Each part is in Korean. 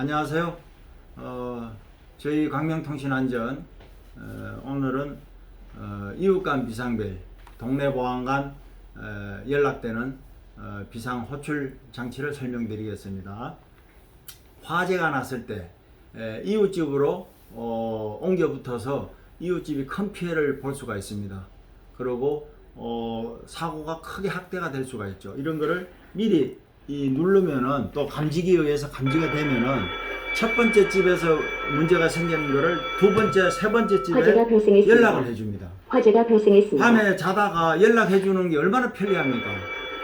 안녕하세요. 어, 저희 광명통신안전 어, 오늘은 어, 이웃간 비상벨 동네 보안관 어, 연락되는 어, 비상 호출 장치를 설명드리겠습니다. 화재가 났을 때 에, 이웃집으로 어, 옮겨 붙어서 이웃집이 큰 피해를 볼 수가 있습니다. 그리고 어, 사고가 크게 확대가 될 수가 있죠. 이런 거를 미리 이 누르면은 또 감지기에 의해서 감지가 되면은 첫 번째 집에서 문제가 생기는 거를 두 번째, 세 번째 화재가 집에 발생했습니다. 연락을 해줍니다. 화재가 발생했습니다. 밤에 자다가 연락해 주는 게 얼마나 편리합니까?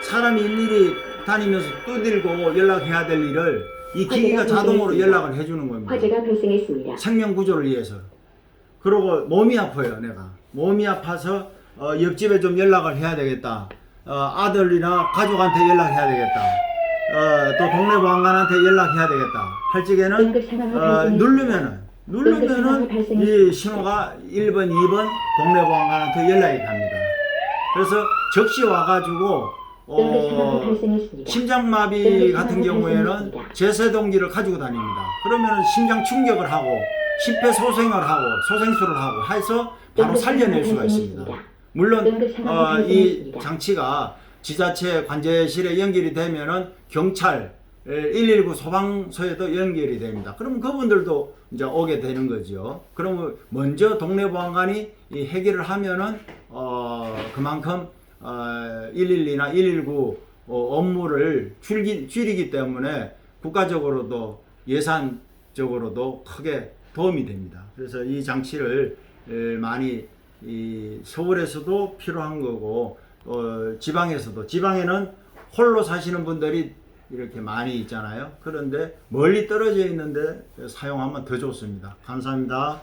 사람이 일일이 다니면서 두들고 연락해야 될 일을 이 기기가 자동으로. 연락을 해주는 겁니다. 화재가 발생했습니다. 생명 구조를 위해서. 그리고 몸이 아파요, 내가. 몸이 아파서 어, 옆집에 좀 연락을 해야 되겠다. 어, 아들이나 가족한테 연락해야 되겠다. 어, 또 동네 보안관한테 연락해야 되겠다. 할 적에는 어. 누르면은 누르면은. 이 신호가 1번, 2번 동네 보안관한테 연락이 갑니다. 그래서 적시 와가지고 어. 심장마비 같은 경우에는. 제세동기를 가지고 다닙니다. 그러면 심장 충격을 하고 심폐 소생을 하고 소생술을 하고 해서 바로 살려낼 수가 있습니다. 물론 어, 이. 장치가 지자체 관제실에 연결이 되면은 경찰 119 소방서에도 연결이 됩니다. 그럼 그분들도 이제 오게 되는 거죠. 그러면 먼저 동네 보안관이 이 해결을 하면은 어 그만큼 어 112나 119 어, 업무를 줄기, 줄이기 때문에 국가적으로도 예산적으로도 크게 도움이 됩니다. 그래서 이 장치를 에, 많이 이 서울에서도 필요한 거고 어, 지방에서도 지방에는 홀로 사시는 분들이 이렇게 많이 있잖아요. 그런데 멀리 떨어져 있는데 사용하면 더 좋습니다. 감사합니다.